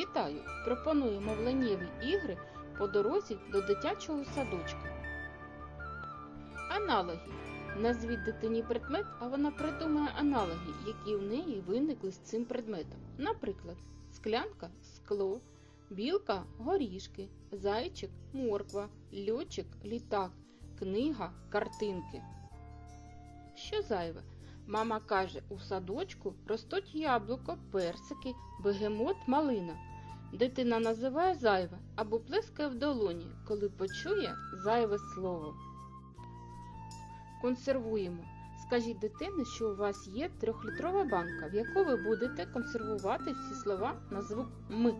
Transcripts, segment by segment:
Вітаю! Пропоную мовленнєві ігри по дорозі до дитячого садочка. Аналоги. Назвіть дитині предмет, а вона придумає аналоги, які в неї виникли з цим предметом. Наприклад, склянка скло, білка горішки, зайчик морква, льотчик літак, книга картинки. Що зайве? Мама каже, у садочку ростуть яблуко, персики, бегемот, малина. Дитина називає зайве або плескає в долоні, коли почує зайве слово. Консервуємо. Скажіть дитині, що у вас є трьохлітрова банка, в яку ви будете консервувати всі слова на звук М.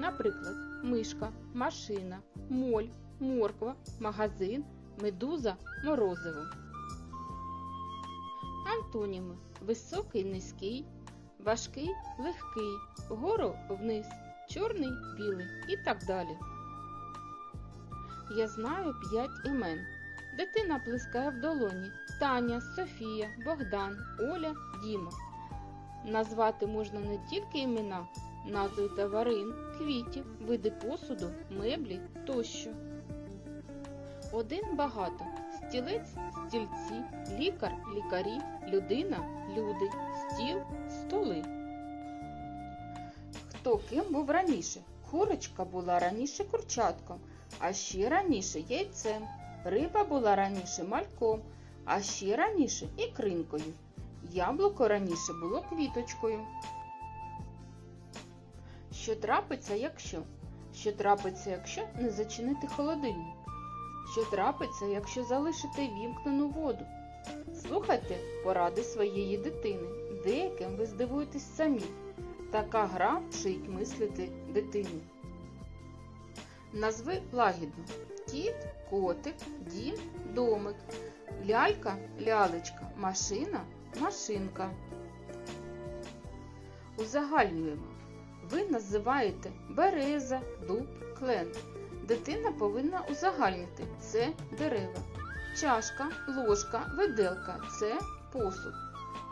Наприклад, мишка, машина, моль, морква, магазин, медуза, морозиво. Антоніми високий, низький, важкий, легкий, вгору вниз, чорний, білий і так далі. Я знаю п'ять імен. Дитина плескає в долоні Таня, Софія, Богдан, Оля, Діма. Назвати можна не тільки імена, назви тварин, квітів, види посуду, меблі тощо. Один багато. Стілець стільці, лікар лікарі, людина люди, стіл Хто ким був раніше? Курочка була раніше курчатком, а ще раніше яйцем. Риба була раніше мальком, а ще раніше ікринкою. Яблуко раніше було квіточкою. Що трапиться, якщо? Що трапиться, якщо не зачинити холодильник? Що трапиться, якщо залишити вімкнену воду? Слухайте поради своєї дитини. Деяким ви здивуєтесь самі. Така гра вчить мислити дитину. Назви лагідно. Кіт, котик, дім, домик, лялька, лялечка, машина, машинка. Узагальнюємо. Ви називаєте береза, дуб, клен. Дитина повинна узагальнити це дерева. Чашка, ложка, виделка це посуд.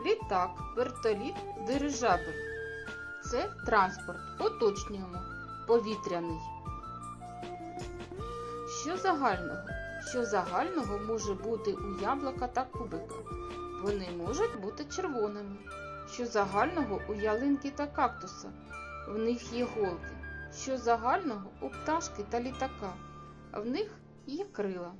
Літак, вертоліт, дирижабель. Це транспорт. Уточнюємо. Повітряний. Що загального? Що загального може бути у яблука та кубика? Вони можуть бути червоними. Що загального у ялинки та кактуса? В них є голки. Що загального у пташки та літака? В них є крила.